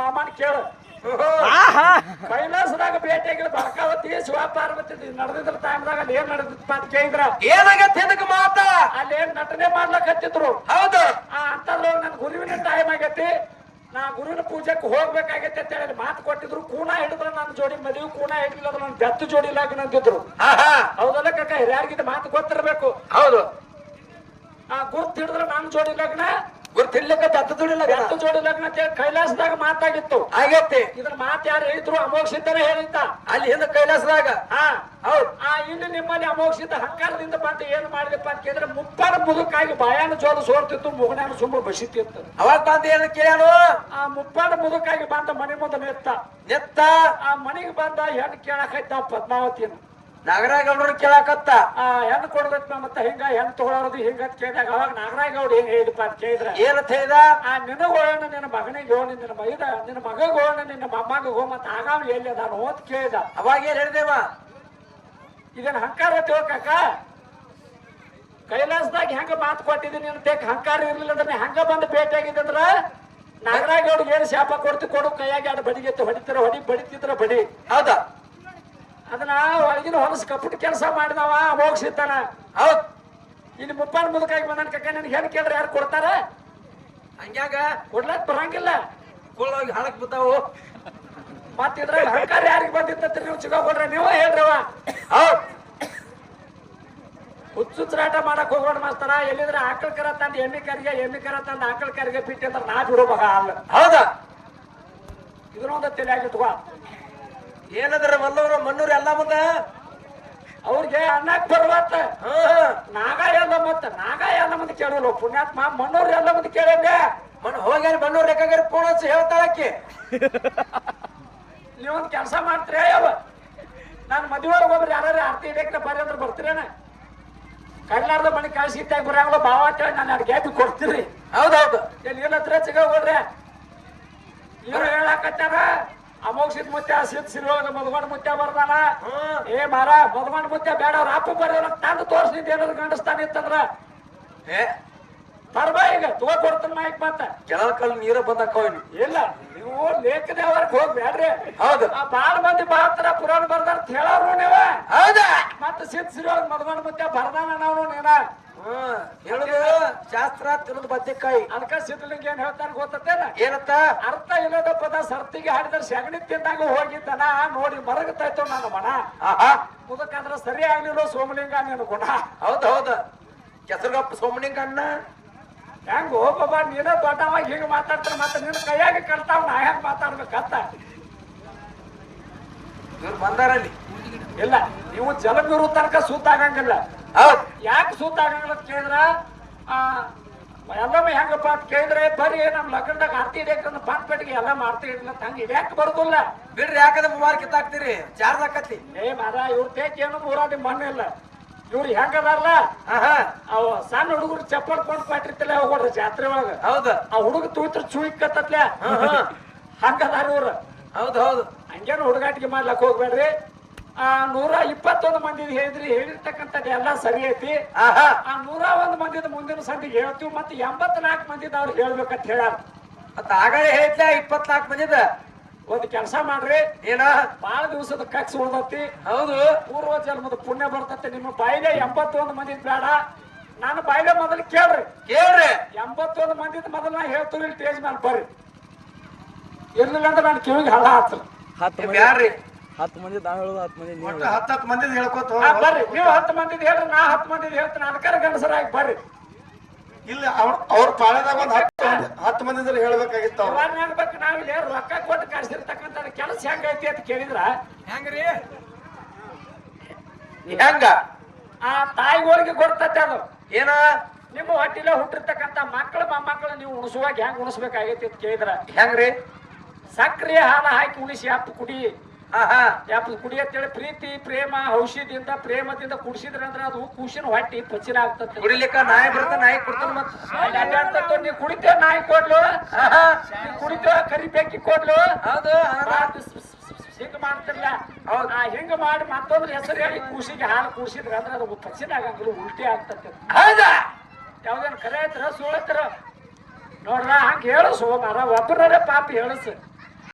ಮಾಮನ್ ಕೇಳು. ಕೈಲಾಸದಾಗ ಭೇಟಿಯಾಗಿಲ್ಲ ಬರ್ಕಾವತಿ ಶಿವ ಪಾರ್ವತಿ ನಡೆದಿದ್ರ ಟೈಮ್ದಾಗ ಅಲ್ಲಿ ಏನ್ ನಡೆದಿತ್ತು ಅಂತ ಕೇಳಿದ್ರ? ಏನಾಗತ್ತೆ ಅದಕ್ಕೆ ಮಾತ? ಅಲ್ಲಿ ಏನ್ ನಟನೆ ಮಾಡ್ಲಕ್ ಹತ್ತಿದ್ರು ಹೌದು. ಆ ಅಂತಂದ್ರೆ ನನ್ ಗುರುವಿನ ಟೈಮ್ ಆಗೈತಿ. ನಾ ಗುರುವಿನ ಪೂಜೆಗೆ ಹೋಗ್ಬೇಕಾಗೈತೆ ಅಂತ ಹೇಳಿ ಮಾತು ಕೊಟ್ಟಿದ್ರು. ಕೂಣ ಹಿಡಿದ್ರೆ ನನ್ನ ಜೋಡಿ ಮದುವೆ ಕೂಣ ಹಿಡಿಲಿಲ್ಲ ಅಂದ್ರೆ ನನ್ನ ಬೆತ್ತು ಜೋಡಿ ಇಲ್ಲಾಗಿ ನಂದಿದ್ರು. ಆಹಾ. ಹೌದಲ್ಲ ಕಕ್ಕ ಹಿರಿಯಾರ್ಗಿದ ಮಾತು ಗೊತ್ತಿರ್ಬೇಕು. ಹೌದು. ಆ ಗುರ್ತು ಹಿಡಿದ್ರೆ ನನ್ನ ಜೋಡಿ ಲಗ್ನ ಗುರ್ತಿಲ್ಲಕ ತತ್ತು ಬೆತ್ತು ಜೋಡಿ ಲಗ್ನ. ಕೈಲಾಸದಾಗ ಮಾತಾಗಿತ್ತು. ಆಗೈತಿ. ಇದ್ರ ಮಾತು ಯಾರು ಹೇಳಿದ್ರು? ಸಿದ್ಧನೇ ಹೇಳಿದ್ದ. ಅಲ್ಲಿ ಹಿಂದ ಕೈಲಾಸದಾಗ. ಹಾ. ಹೌದು. ಆ ಇಲ್ಲಿ ನಿಮ್ಮಲ್ಲಿ ಅಮೋಕ್ಷಿತ ಹಂಕಾರದಿಂದ ಬಂದು ಏನ್ ಮಾಡಿದಪ್ಪ ಅಂತ ಕೇಳಿದ್ರೆ ಮುಪ್ಪಾರ ಮುದುಕಾಗಿ ಬಾಯಾನ ಜೋಲು ಸೋರ್ತಿತ್ತು ಮುಗನಾನ ಸುಮ್ಮ ಬಸಿತಿತ್ತು. ಅವಾಗ ಬಂದು ಏನ ಕೇಳ ಆ ಮುಪ್ಪಾಡ ಮುದುಕಾಗಿ ಬಂದ ಮನೆ ಮುಂದೆ ನಿತ್ತ. ನೆತ್ತ? ಆ ಮನೆಗೆ ಬಂದ ಹೆಣ್ಣು ಕೇಳಕೈತ ಪದ್ಮಾವತಿನ ನಾಗರಾಗೌಡರು ಕೇಳಾಕತ್ತ. ಆ ಹೆಣ್ಣು ಕೊಡ್ಬೇಕು ಮತ್ತ ಹಿಂಗ? ಹೆಣ್ಣು ತಗೊಳೋದು ಹಿಂಗ ಅಂತ ಕೇಳಿದಾಗ ಅವಾಗ ನಾಗರಾಗೌಡ ಏನ್ ಹೇಳಿದಪ್ಪ ಅಂತ ಕೇಳಿದ್ರ ಏನಂತ ಹೇಳಿದ? ಆ ನಿನಗೋಣ ನಿನ್ನ ಮಗನಿಗೆ ಹೋಣ ನಿನ್ನ ಮೈದ ನಿನ್ನ ಮಗಗೋಣ ನಿನ್ನ ಮೊಮ್ಮಗ ಹೋ ಮತ್ತ ಆಗಾಮ ಎಲ್ಲಿ ಅದಾನು ಅಂತ ಕೇಳಿದ. ಅವಾಗ ಏನ್ ಹೇಳಿದೇವ? ಇದನ್ನ ಹಂಕಾರ ತಿಳ್ಕಕ್ಕ ಕೈಲಾಸದಾಗ ಹೆಂಗ ಮಾತು ಕೊಟ್ಟಿದ್ದೀನಿ ಅಂತ ಹಂಕಾರ ಇರ್ಲಿಲ್ಲ ಅಂದ್ರೆ ಹೆಂಗ ಬಂದು ಭೇಟಿ ಆಗಿದ್ದಂದ್ರ ನಾಗರಾಗೌಡಿಗೆ ಏನು ಶಾಪ ಕೊಡ್ತಿ ಕೊಡು ಕೈಯಾಗಿ ಎರಡು ಬಡಿಗೆತ್ತು ಹೊಡಿತಾರ ಹೊಡಿ ಬಡಿತಿದ್ರ ಬಡಿ. ಹೌದಾ? ಅದನ್ನ ಒಳಗಿನ ಹೊಲಸು ಕಪಟ ಕೆಲಸ ಮಾಡಿದವ ಅಮೋಘಿಸ್ತಾನ ಹೌದ್. ಇನ್ನು ಮುಪ್ಪಾನ ಮುದುಕಾಗಿ ಬಂದನ ಕಕ್ಕ ನನ್ಗೆ ಹೆಣ್ಣು ಕೇಳಿದ್ರೆ ಯಾರು ಕೊಡ್ತಾರ? ಹಂಗ್ಯಾಗ? ಕೊಡ್ಲಕ್ ಬರಂಗಿಲ್ಲ. ಕುಳ್ಳೋಗಿ ಹಳಕ್ ಬಿದ್ದಾವು. ಮತ್ತ ಇದ್ರಲ್ಲಿ ಹಂಕಾರ ಯಾರಿಗೆ ಬಂದಿತ್ತ ನೀವು ಸಿಗೋಕೊಡ್ರೆ ನೀವು ಹೇಳ್ರವ ಹೌದ್. ಹುಚ್ಚುಚ್ಚಾಟ ಮಾಡಕ್ ಹೋಗೋಣ ಮಾಸ್ತಾರ. ಎಲ್ಲಿದ್ರೆ ಆಕಳ ಕರ ತಂದ ಎಮ್ಮೆ ಕರಿಗೆ ಎಮ್ಮಿ ಕರ ತಂದ ಆಕಳ ಕರಿಗೆ ಬಿಟ್ಟಿ ಅಂದ್ರೆ ನಾ ಬಿಡೋ ಮಗ ಅಲ್ಲ. ಹೌದಾ. ಇದನ್ನೊಂದು ತಲೆಯಾಗಿಟ್ಕೋ ಏನದ್ರ ಮಲ್ಲವರು ಮಣ್ಣೂರು ಎಲ್ಲ ಮುಂದ ಅವ್ರಿಗೆ ಅನ್ನಕ್ ಬರ್ವತ್ತ. ನಾಗ ಎಲ್ಲ ಮತ್ತ ನಾಗ ಎಲ್ಲ ಮಂದಿ ಕೇಳಲ್ಲ ಪುಣ್ಯಾತ್ಮ ಮಣ್ಣೂರು ಎಲ್ಲ ಮಂದಿ ಕೇಳಂಗ ಮಣ್ಣು ಹೋಗ್ಯಾರ ಮಣ್ಣೂರು ರೇಖಾಗಾರ ಫೋನ್ ಹಚ್ಚಿ ಹೇಳ್ತಾಳಕ್ಕೆ ನೀವೊಂದ್ ಕೆಲಸ ಮಾಡ್ತೀರ ಯಾವ ನಾನು ಮದುವೆ ಒಬ್ರು ಯಾರು ಆರ್ತಿ ಹಿಡಿಯಕ್ಕೆ ಬರ್ರಿ ಅಂದ್ರೆ ಬರ್ತೀರೇನ? ಕಡ್ಲಾರ್ದ ಮನೆ ಕಳ್ಸಿ ಇದ್ದಾಗ ಬರಂಗಿಲ್ಲ ಬಾವ ಕೇಳಿ ನಾನು ಅಡ್ಗೆ ಕೊಡ್ತೀರಿ ಹೌದೌದು ಎಲ್ಲಿ ಇಲ್ಲ ಹತ್ರ ಸಿಗೋಗ್ರಿ ಇವ್ರು ಹೇಳಾಕತ್ತಾರ ಅಮೋಘ ಮುತ್ಯ ಸಿದ್ ಸಿರೋ ಮದ್ಗೊಂಡ್ ಮುತ್ಯ ಬರ್ದಾನ? ಏ ಮಾರ ಮದ್ಗೊಂಡ್ ಮುತ್ಯ ಬೇಡ ಅವ್ರ ಅಪ್ಪ ಬರೋಲ್ಲ ತಂದು ತೋರ್ಸಿದ್ ಏನಾದ್ರು ಗಂಡಸ್ತಾನ ಇತ್ತಂದ್ರ? ಏ. ತರ್ಬ ಈಗ ತಗೋ ಕೊಡ್ತಾನ ಮಾಯಕ್ ಮತ್ತ. ಕೆಲವು ಕಲ್ ನೀರ ಬಂದಕ್ಕ ಹೋಯ್ನಿ ಇಲ್ಲ ನೀವು ಲೇಖದೇವರ್ಗೆ ಹೋಗ್ಬೇಡ್ರಿ ಹೌದು. ಆ ಬಾಳ ಮಂದಿ ಬಾತ್ರ ಪುರಾಣ ಬರ್ದಾರ ಹೇಳೋರು ನೀವ. ಹೌದಾ? ಮತ್ತ ಸಿದ್ ಸಿರಿಯೊಳಗ ಮದ್ಗೊಂಡ್ ಮುತ್ಯ ಬರ್ದಾನ ನಾವು ನೀನ. ಹೇಳುದು ಶಾಸ್ತ್ರ ತಿಳಿದು ಬದ್ದಿಕಾಯಿ ಅದಕ್ಕ ಸಿದ್ಧಲಿಂಗ ಏನ್ ಹೇಳ್ತಾನೆ ಗೊತ್ತೇನ ಏನತ್ತ ಅರ್ಥ ಇಲ್ಲದ ಪದ ಸರ್ತಿಗೆ ಹಾಡಿದ್ರೆ ಸಗಣಿ ತಿಂದಾಗ ಹೋಗಿದ್ದನ ನೋಡಿ ಮರಗತಾಯ್ತು ನನ್ನ ಮನ. ಮುದಕ್ಕಂದ್ರ ಸರಿ ಆಗ್ಲಿಲ್ಲ ಸೋಮಲಿಂಗ ನಿನ್ನ ಗುಣ. ಹೌದ್ ಹೌದ. ಕೆಸರುಗಪ್ಪ ಸೋಮಲಿಂಗ ಅಣ್ಣ ಹೆಂಗ ಹೋಗಬ್ಬ ನೀನ ದೊಡ್ಡವಾಗಿ ಹಿಂಗ ಮಾತಾಡ್ತಾರ ಮತ್ತೆ ನಿನ್ನ ಕೈಯಾಗ ಕಲ್ತಾವ್ ನಾ ಹೆಂಗ್ ಮಾತಾಡ್ಬೇಕಂತ? ಇವ್ರು ಬಂದಾರಲ್ಲಿ. ಇಲ್ಲ ನೀವು ಜಲಗುರು ತನಕ ಸೂತ್ ಆಗಂಗಿಲ್ಲ ಹೌದ್. ಯಾಕೆ ಸೂತ್ ಆಗಂಗಿಲ್ಲ ಅಂತ ಕೇಳಿದ್ರ? ಎಲ್ಲಮ್ಮ ಹೆಂಗಪ್ಪ ಅಂತ ಕೇಳಿದ್ರೆ ಬರ್ರಿ ನಮ್ ಲಗ್ನದಾಗ ಆರ್ತಿ ಹಿಡಿಯಕಂದ್ರೆ ಪಾನ್ಪೇಟಿಗೆ ಎಲ್ಲ ಮಾಡ್ತಿ ತಂಗಿ. ಹಂಗ ಇದ್ಯಾಕೆ ಬರುದಿಲ್ಲ. ಬಿಡ್ರಿ ಯಾಕಂದ್ರೆ ಮೂವಾರ್ ಕಿತ್ತಾಕ್ತಿರಿ? ಚಾರ್ಜ್ ಹಾಕತ್ತಿ. ಏ ಮರ ಇವ್ರ ತೇಕ್ ಏನು ಮಣ್ಣು ಇಲ್ಲ. ಇವ್ರು ಹೆಂಗದಾರಲ್ಲ ಅವ ಸಣ್ಣ ಹುಡುಗರು ಚಪ್ಪಲ್ ಕೊಂಡು ಪಾಟಿರ್ತಲ್ಲ ಹೋಗ್ರಿ ಜಾತ್ರೆ ಒಳಗ. ಹೌದ. ಆ ಹುಡುಗ ತೂತ್ರ ಚೂ ಹಾ, ಹಾ. ಹಂಗದಾರ ಇವ್ರ. ಹೌದು ಹೌದು. ಹಂಗೇನು ಹುಡುಗಾಟಿಗೆ ಮಾಡ್ಲಕ್ ಹೋಗ್ಬೇಡ್ರಿ. ಆ ನೂರ ಇಪ್ಪತ್ತೊಂದು ಮಂದಿ ಹೇಳಿದ್ರಿ ಹೇಳಿರ್ತಕ್ಕಂಥದ್ದು ಎಲ್ಲ ಸರಿ ಐತಿ. ಆ ನೂರ ಒಂದು ಮಂದಿದ ಮುಂದಿನ ಸಂದಿಗೆ ಹೇಳ್ತೀವಿ ಮತ್ತೆ ಎಂಬತ್ನಾಲ್ಕು ಮಂದಿದ ಅವ್ರು ಹೇಳ್ಬೇಕಂತ ಹೇಳ್ಯಾರ. ಮತ್ತ ಆಗಲೇ ಹೇಳಿದ್ಲೇ ಇಪ್ಪತ್ನಾಲ್ಕು ಮಂದಿದ? ಒಂದು ಕೆಲಸ ಮಾಡ್ರಿ. ಏನ? ಬಾಳ ದಿವಸದ ಕಕ್ಸ್ ಉಳ್ದತಿ. ಹೌದು. ಪೂರ್ವ ಜನ್ಮದ ಪುಣ್ಯ ಬರ್ತತಿ. ನಿಮ್ಮ ಬಾಯಿಲೆ ಎಂಬತ್ತೊಂದು ಮಂದಿ ಬೇಡ. ನಾನು ಬಾಯಿಲೆ ಮೊದಲು ಕೇಳ್ರಿ. ಕೇಳ್ರಿ. ಎಂಬತ್ತೊಂದು ಮಂದಿದ ಮೊದಲು ನಾ ಹೇಳ್ತೀವಿ ಇಲ್ಲಿ ಸ್ಟೇಜ್ ಮೇಲೆ ಬರ್ರಿ. ಇರ್ಲಿಲ್ಲ ಅಂದ್ರೆ ನಾನು ಕಿವಿಗೆ ಹಳ ಹತ್ರ ಹತ್ತು ಬ್ಯಾಡ್ರಿ. ಹತ್ತು ಮಂದಿ ನಾ ಹೇಳೋದು ಹತ್ತು ಮಂದಿ ನೀವು ಹತ್ತು ಹತ್ತು ಮಂದಿ ಹೇಳ್ಕೊತ. ಆ, ಬರ್ರಿ. ನೀವು ಹತ್ತು ಮಂದಿ ಹೇಳ್ರಿ ನಾ ಹತ್ತು ಮಂದಿ ಹೇಳ್ತೀನಿ. ಅನ್ಕರ ಗಂಡಸರಾಗಿ ಬರ್ರಿ. ಇಲ್ಲ ಅವ್ರ ಅವ್ರ ಪಾಳ್ಯದಾಗ ಒಂದ್ ಹತ್ತು ಮಂದಿ ಹತ್ತು ಮಂದಿದಲ್ಲಿ ಹೇಳ್ಬೇಕಾಗಿತ್ತು ಅವ್ರು. ನಾವ್ ಇಲ್ಲಿ ರೊಕ್ಕ ಕೊಟ್ಟು ಕಳ್ಸಿರ್ತಕ್ಕಂಥ ಕೆಲಸ ಹೆಂಗೈತಿ ಅಂತ ಕೇಳಿದ್ರ? ಹೆಂಗ್ರಿ? ಹೆಂಗ? ಆ ತಾಯಿಗೋರಿಗೆ ಗೊತ್ತೈತೆ ಅದು. ಏನ? ನಿಮ್ಮ ಹೊಟ್ಟಿಲೆ ಹುಟ್ಟಿರ್ತಕ್ಕಂಥ ಮಕ್ಕಳು ಮೊಮ್ಮಕ್ಕಳು ನೀವು ಉಣಿಸುವಾಗ ಹೆಂಗ್ ಉಣಿಸ್ಬೇಕಾಗೈತಿ ಅಂತ ಕೇಳಿದ್ರ. ಹೆಂಗ್ರಿ? ಸಕ್ರಿಯ ಹಾಲ ಹಾಕಿ ಉಣಿಸಿ ಹತ್ತು ಕುಡಿ. ಆಹಾ ಯಾಪ ಕುಡಿ ಅಂತೇಳಿ ಪ್ರೀತಿ ಪ್ರೇಮ ಔಷಧಿಯಿಂದ ಪ್ರೇಮದಿಂದ ಕುಡಿಸಿದ್ರ ಅಂದ್ರೆ ಅದು ಕೂಸಿನ ಹೊಟ್ಟಿ ಪಚಿನ ಆಗ್ತದೆ. ಕುಡಿಲಿಕ್ಕ ನಾಯಿ ಬರ್ತ ನಾಯಿ ಕೊಡ್ತಾನ ಮತ್ತ. ನೀ ಕುಡಿತೇವ ನಾಯಿ ಕೊಡ್ಲು? ನೀ ಕುಡಿತೇವ ಕರಿ ಬೆಕ್ಕಿ ಕೊಡ್ಲು? ಹೌದು ಹಿಂಗ ಮಾಡ್ತಿರ್ಲ. ಆ ಹಿಂಗ ಮಾಡಿ ಮತ್ತೊಂದ್ರ ಹೆಸರು ಹೇಳಿ ಕೂಸಿಗೆ ಹಾಲು ಕೂಸಿದ್ರ ಅಂದ್ರೆ ಅದು ಪಚಿನ ಆಗಂಗಿಲ್ಲ ಉಲ್ಟಿ ಆಗ್ತದೆ. ಹೌದಾ? ಯಾವ್ದೇನು ಕರೆ ಐತ್ರ ಸುಳ್ಳತ್ರ ನೋಡ್ರ ಹಂಗ ಹೇಳು ಸೋ ಮಾರ ಒಬ್ಬರೇ ಪಾಪ ಹೇಳಸ್.